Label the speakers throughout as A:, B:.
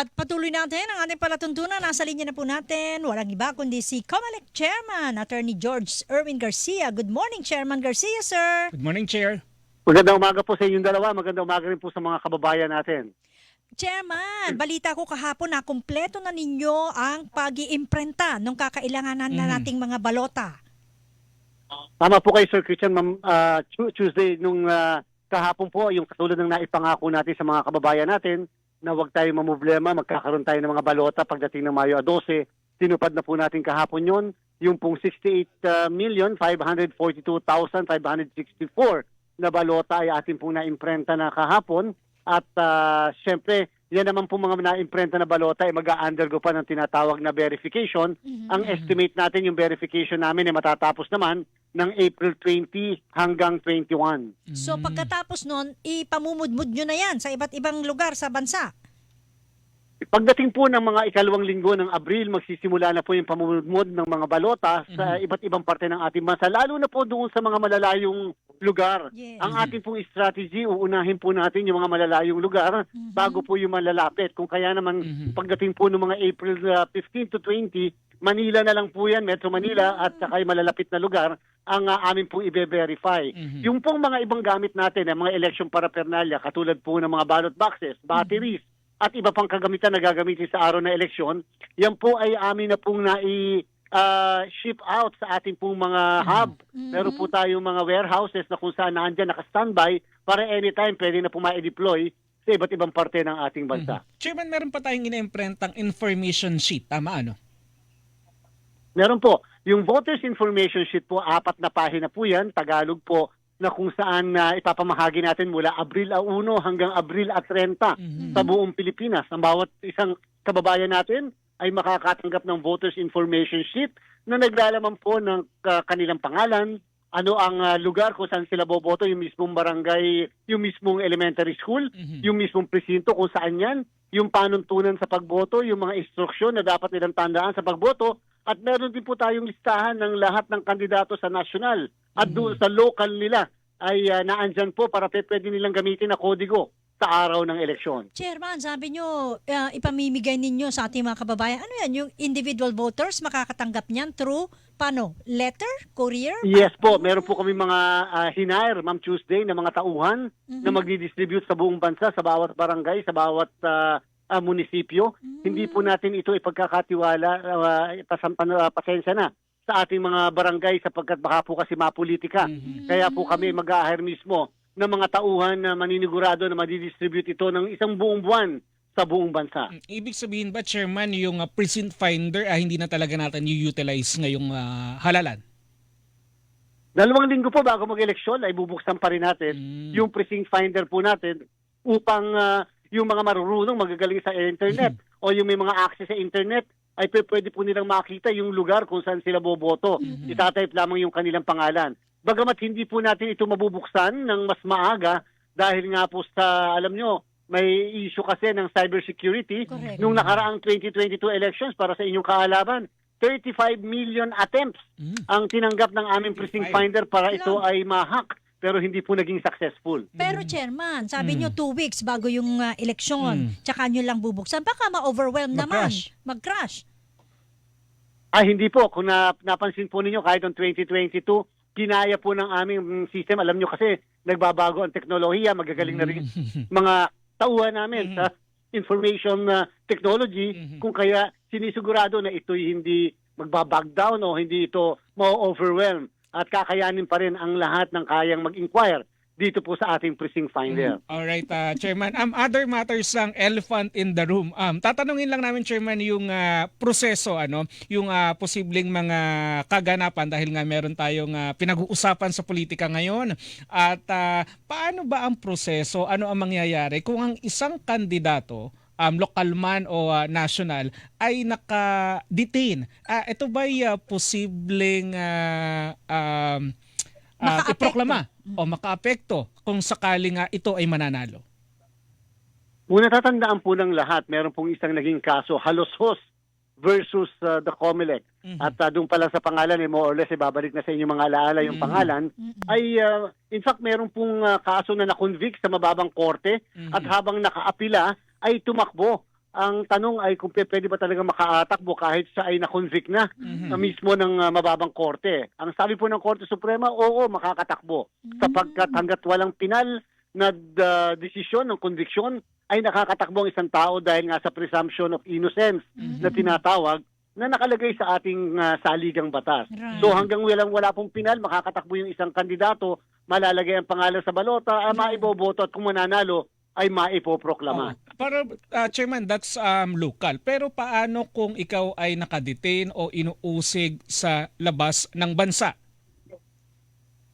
A: Pat patuloy natin ang ating palatuntunan. Nasa linya na po natin. Walang iba kundi si COMELEC Chairman, Attorney George Erwin Garcia. Good morning, Chairman Garcia, sir.
B: Good morning, Chair.
C: Magandang umaga po sa inyong dalawa. Magandang umaga rin po sa mga kababayan natin.
A: Chairman, balita ko kahapon na kumpleto na ninyo ang pag-iimprenta ng kakailanganan na
B: Mhm.
A: nating mga balota.
C: Tama po kay Sir Christian, ma'am, Tu- Tuesday nung ah, kahapon po, yung katulad ng naipangako natin sa mga kababayan natin na huwag tayong mamblema, magkakaroon tayo ng mga balota pagdating ng Mayo 12. Tinupad na po natin kahapon yon yung pong 68,542,564 na balota ay ating pong naimprenta na kahapon. At ah, syempre, yan naman po mga naimprenta na balota ay mag-undergo pa ng tinatawag na verification. Ang estimate natin yung verification namin ay matatapos naman ng April 20 hanggang 21.
A: So pagkatapos nun, ipamumudmud nyo na yan sa iba't ibang lugar sa bansa.
C: Pagdating po ng mga ikalawang linggo ng Abril, magsisimula na po yung pamumudmod ng mga balota sa iba't ibang parte ng ating bansa, lalo na po doon sa mga malalayong lugar.
A: Yes.
C: Ang ating pong strategy, uunahin po natin yung mga malalayong lugar
A: Mhm.
C: bago po yung malalapit. Kung kaya naman pagdating po ng mga April uh, 15 to 20, Manila na lang po yan, Metro Manila at saka yung malalapit na lugar ang uh, amin pong i-verify.
B: Mhm.
C: Yung pong mga ibang gamit natin, ang mga election paraphernalia, katulad po ng mga ballot boxes, batteries, at iba pang kagamitan na gagamitin sa araw na eleksyon, yan po ay amin na pong nai ah, ship out sa ating pong mga hub.
A: Mhm.
C: Meron po tayong mga warehouses na kung saan naandyan naka-standby para anytime pwede na po ma-deploy sa iba't ibang parte ng ating bansa.
B: Mhm. Chairman, meron pa tayong ina-imprentang information sheet. Tama ano?
C: Meron po. Yung voters information sheet po, apat na pahina po yan, Tagalog po, na kung saan na ipapamahagi natin mula Abril 1 hanggang Abril 30
B: Mhm.
C: sa buong Pilipinas. Ang bawat isang kababayan natin ay makakatanggap ng voters information sheet na naglalaman po ng uh, kanilang pangalan, ano ang uh, lugar kung saan sila boboto, yung mismong barangay, yung mismong elementary school,
B: Mhm.
C: yung mismong presinto kung saan yan, yung panuntunan sa pagboto, yung mga instruksyon na dapat nilang tandaan sa pagboto, at meron din po tayong listahan ng lahat ng kandidato sa national at doon sa local nila ay uh, naandyan po para pwede nilang gamitin na kodigo sa araw ng eleksyon.
A: Chairman, sabi nyo, uh, ipamimigay ninyo sa ating mga kababayan. Ano yan, yung individual voters makakatanggap niyan through, paano, letter, courier?
C: Yes po, meron po kami mga uh, hinire, Ma'am Tuesday, na mga tauhan
A: Mhm.
C: na magdi-distribute sa buong bansa, sa bawat barangay, sa bawat ah, ah, munisipyo. Hindi po natin ito ipagkakatiwala, uh, pasam, pan- ah, pasensya na, sa ating mga barangay sapagkat baka po kasi mapolitika.
B: Mhm.
C: Kaya po kami mag-ahir mismo ng mga tauhan na maninigurado na madidistribute ito ng isang buong buwan sa buong bansa.
B: Mm, Ibig sabihin ba, Chairman, yung uh, precinct finder ah, hindi na talaga natin i-utilize ngayong ah, halalan?
C: Dalawang linggo po bago mag-eleksyon ay bubuksan pa rin natin
B: Mm.
C: yung precinct finder po natin upang ah, yung mga marurunong magagaling sa internet o yung may mga access sa internet ay pwede po nilang makita yung lugar kung saan sila boboto.
B: Mhm.
C: Itatype lamang yung kanilang pangalan. Bagamat hindi po natin ito mabubuksan ng mas maaga dahil nga po sa, alam nyo, may issue kasi ng cybersecurity.
A: Correct.
C: Nung nakaraang 2022 elections para sa inyong kaalaban, 35 million attempts
B: Mm.
C: ang tinanggap ng aming precinct
B: 35.
C: finder para ito ay ma-hack pero hindi po naging successful.
A: Pero chairman, sabi
B: Mm.
A: nyo two weeks bago yung uh, eleksyon,
B: Mm.
A: tsaka nyo lang bubuksan. Baka ma-overwhelm naman.
B: Mag-crash.
C: Ah, hindi po. Kung na, napansin po ninyo, kahit noong 2022, kinaya po ng aming mm, system. Alam nyo kasi, nagbabago ang teknolohiya, magagaling na rin
B: Mhm.
C: mga tauhan namin
B: Mhm.
C: sa information uh, technology.
B: Mhm.
C: Kung kaya sinisigurado na ito'y hindi magbabag down o hindi ito ma-overwhelm at kakayanin pa rin ang lahat ng kayang mag-inquire dito po sa ating precinct finder.
B: All right, uh, Chairman. Um, other matters ang elephant in the room. Um, tatanungin lang namin, Chairman, yung ah, proseso, ano, yung ah, posibleng mga kaganapan dahil nga meron tayong ah, pinag-uusapan sa politika ngayon. At ah, paano ba ang proseso? Ano ang mangyayari kung ang isang kandidato um, local man o ah, national ay naka-detain. Ah, ito ba posibleng ah, um,
A: Makaapekto.
B: iproklama o makaapekto kung sakaling nga ito ay mananalo.
C: Kung natatandaan po ng lahat, meron pong isang naging kaso, Haloshos versus uh, the Comelec.
B: Mhm.
C: At uh, doon pa lang sa pangalan, eh, more or less, ibabalik na sa inyo mga alaala yung
B: Mhm.
C: pangalan,
A: Mm-mm.
C: ay uh, in fact meron pong uh, kaso na na-convict sa mababang korte
B: Mhm.
C: at habang nakaapila ay tumakbo ang tanong ay kung pwede ba talaga makaatakbo kahit siya ay na-convict na
B: Mhm.
C: na mismo ng ah, mababang korte. Ang sabi po ng Korte Suprema, oo, makakatakbo. Sapagkat hanggat walang pinal na ah, desisyon ng conviction, ay nakakatakbo ang isang tao dahil nga sa presumption of innocence na tinatawag na nakalagay sa ating ah, saligang batas.
A: Right.
C: So hanggang walang wala pong pinal, makakatakbo yung isang kandidato, malalagay ang pangalan sa balota, ah, maiboboto at kung mananalo, ay maipoproklama.
B: Oo. Pero uh, Chairman, that's um, local. Pero paano kung ikaw ay nakadetain o inuusig sa labas ng bansa?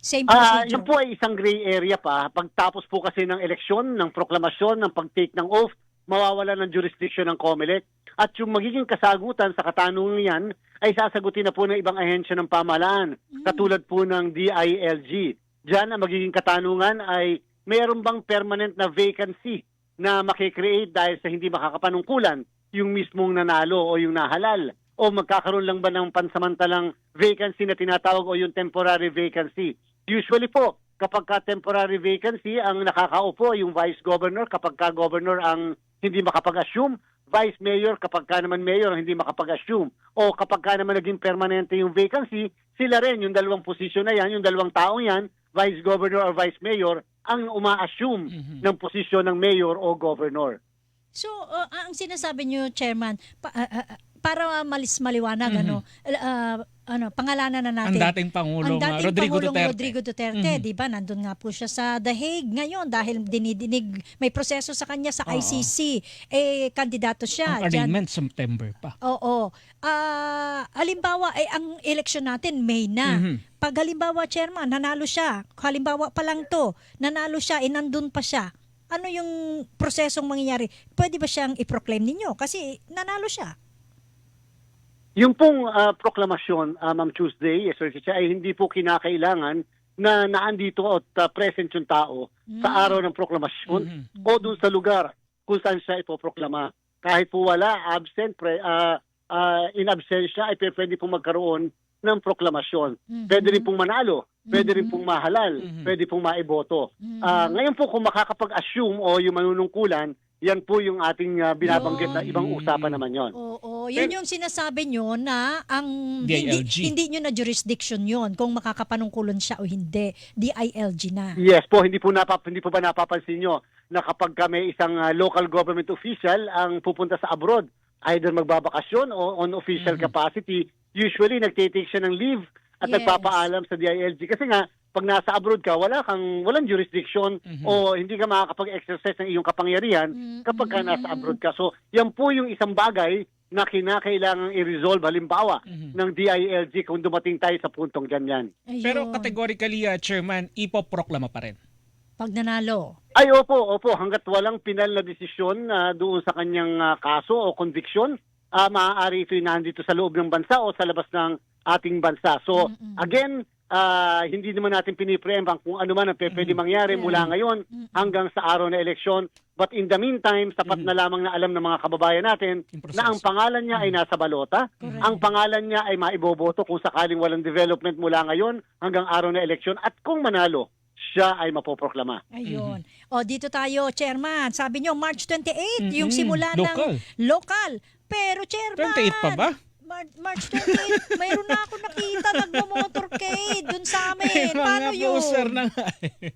A: Same
C: Ah,
A: procedure.
C: yun po ay isang gray area pa. Pagtapos po kasi ng eleksyon, ng proklamasyon, ng pag-take ng oath, mawawala ng jurisdiction ng COMELEC. At yung magiging kasagutan sa katanungan yan ay sasagutin na po ng ibang ahensya ng pamahalaan, katulad po ng DILG. Diyan ang magiging katanungan ay mayroon bang permanent na vacancy na makikreate dahil sa hindi makakapanungkulan yung mismong nanalo o yung nahalal o magkakaroon lang ba ng pansamantalang vacancy na tinatawag o yung temporary vacancy. Usually po, kapag ka temporary vacancy, ang nakakaupo yung vice governor kapag ka governor ang hindi makapag-assume, vice mayor kapag ka naman mayor ang hindi makapag-assume. O kapag ka naman naging permanente yung vacancy, sila rin, yung dalawang posisyon na yan, yung dalawang taong yan, vice governor or vice mayor, ang uma-assume
B: Mhm.
C: ng posisyon ng mayor o governor.
A: So, uh, ang sinasabi niyo, Chairman, pa- ah, ah, para malis maliwanag,
B: Mhm.
A: ano, ah, ano, pangalanan na
B: Ang
A: natin.
B: dating Pangulong
A: ang
B: uh,
A: dating
B: Rodrigo
A: Pangulong
B: Duterte.
A: Rodrigo Duterte,
B: Mhm.
A: di ba? Nandun nga po siya sa The Hague ngayon dahil dinidinig, may proseso sa kanya sa
B: Oo.
A: ICC. Eh, kandidato siya.
B: Ang arraignment September pa.
A: Oo. Ah, halimbawa, ay ang election natin, May na.
B: Mhm.
A: Pag halimbawa, chairman, nanalo siya. Halimbawa pa lang to, nanalo siya, eh, nandun pa siya. Ano yung prosesong mangyayari? Pwede ba siyang i-proclaim ninyo? Kasi nanalo siya.
C: Yung pong ah, proklamasyon, ah, Ma'am Tuesday, yes, Sir ay hindi po kinakailangan na naandito at ah, present yung tao sa
A: Mm.
C: araw ng proklamasyon
B: Mhm.
C: o doon sa lugar kung saan siya ipoproklama. Kahit po wala, absent, pre, ah, ah, in absentia, ay pwede pong magkaroon ng proklamasyon.
A: Mhm.
C: Pwede rin pong manalo, pwede rin
A: Mhm.
C: pong mahalal,
B: Mhm.
C: pwede pong maiboto.
A: Mhm.
C: Ah, ngayon po kung makakapag-assume o yung manunungkulan, yan po yung ating ah, binabanggit na ibang usapan naman yon.
A: Oo, yun yung sinasabi nyo na ang hindi,
B: DILG.
A: hindi nyo na jurisdiction yon kung makakapanungkulon siya o hindi. DILG na.
C: Yes po, hindi po napap hindi po ba napapansin nyo na kapag ka may isang ah, local government official ang pupunta sa abroad, either magbabakasyon o on official
B: Mhm.
C: capacity, usually nagte-take siya ng leave at
A: Yes.
C: nagpapaalam sa DILG kasi nga pag nasa abroad ka, wala kang walang jurisdiction
B: Mhm.
C: o hindi ka makakapag-exercise ng iyong kapangyarihan
A: Mhm.
C: kapag ka nasa abroad ka. So, yan po yung isang bagay na kinakailangang i-resolve halimbawa
B: Mhm.
C: ng DILG kung dumating tayo sa puntong ganyan.
A: Ayun.
B: Pero categorically, uh, Chairman, ipoproklama pa rin.
A: Pag nanalo.
C: Ay, opo, opo. Hanggat walang pinal na desisyon na doon sa kanyang ah, kaso o conviction, ah maaari ito'y nandito sa loob ng bansa o sa labas ng ating bansa. So,
A: Mm-mm.
C: again, ah, hindi naman natin pinipreempt kung ano man ang pwede mangyari mula ngayon hanggang sa araw na eleksyon. But in the meantime, sapat na lamang na alam ng mga kababayan natin na ang pangalan niya ay nasa balota,
A: Correct.
C: ang pangalan niya ay maiboboto kung sakaling walang development mula ngayon hanggang araw na eleksyon at kung manalo, siya ay mapoproklama.
A: Ayun. O dito tayo, Chairman. Sabi nyo, March 28, yung simula
B: Local.
A: ng local. Pero, Chairman,
B: 28 pa ba?
A: Mar- March 28, mayroon na ako nakita nagmo-motorcade dun sa amin. Paano yun?
B: poster na nga. eh.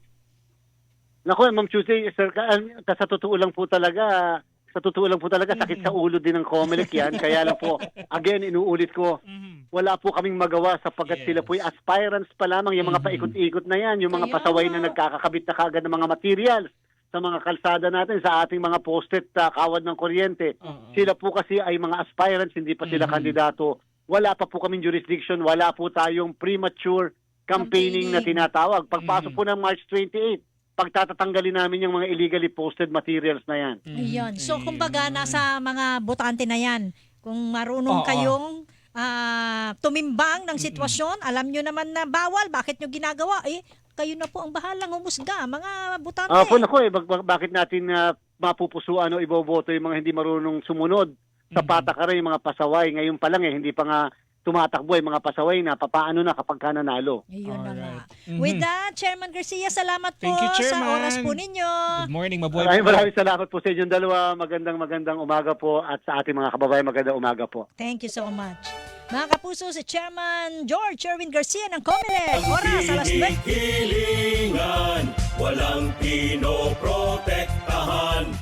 C: Naku, Ma'am Tuesday, sir, ka, ah, sa totoo lang po talaga, sa totoo lang po talaga, sakit sa ulo din ng COMELEC yan. Kaya lang po, again, inuulit ko,
B: Mhm.
C: wala po kaming magawa sapagkat
B: Yes.
C: sila po aspirants pa lamang, yung mga
B: Mhm.
C: paikot-ikot na yan, yung mga
A: Kaya
C: pasaway na
A: nga.
C: nagkakakabit na kagad ng mga materials sa mga kalsada natin, sa ating mga posted ah, kawad ng kuryente.
B: Oo.
C: Sila po kasi ay mga aspirants, hindi pa sila
B: Mhm.
C: kandidato. Wala pa po kaming jurisdiction, wala po tayong premature campaigning na
A: Campaigning.
C: tinatawag. Pagpasok
B: Mhm.
C: po ng March 28, pagtatatanggalin namin yung mga illegally posted materials na yan.
B: Mhm.
A: Ayun. So, kumbaga, nasa mga botante na yan. Kung marunong
B: Oo.
A: kayong ah, tumimbang ng sitwasyon, alam nyo naman na bawal, bakit nyo ginagawa? Eh, kayo na po ang bahalang humusga, mga botante.
C: Ah, po nako eh, bak- bak- bakit natin uh, mapupusuan o iboboto yung mga hindi marunong sumunod sa
B: Mhm.
C: patakaran yung mga pasaway. Ngayon pa lang eh, hindi pa nga tumatakbo, yung mga pasaway na papaano na kapag ka nanalo.
A: Ayun na nga.
B: Mhm.
A: With that, Chairman Garcia, salamat po
B: you,
A: sa oras po ninyo.
B: Good morning, mabuhay
C: Maraming
B: po.
C: maraming salamat po sa inyong dalawa. Magandang magandang umaga po at sa ating mga kababayan magandang umaga po.
A: Thank you so much. Mga kapuso, si Chairman George Erwin Garcia ng Comelec. Oras, alas 9.
D: Hilingan, walang pinoprotektahan.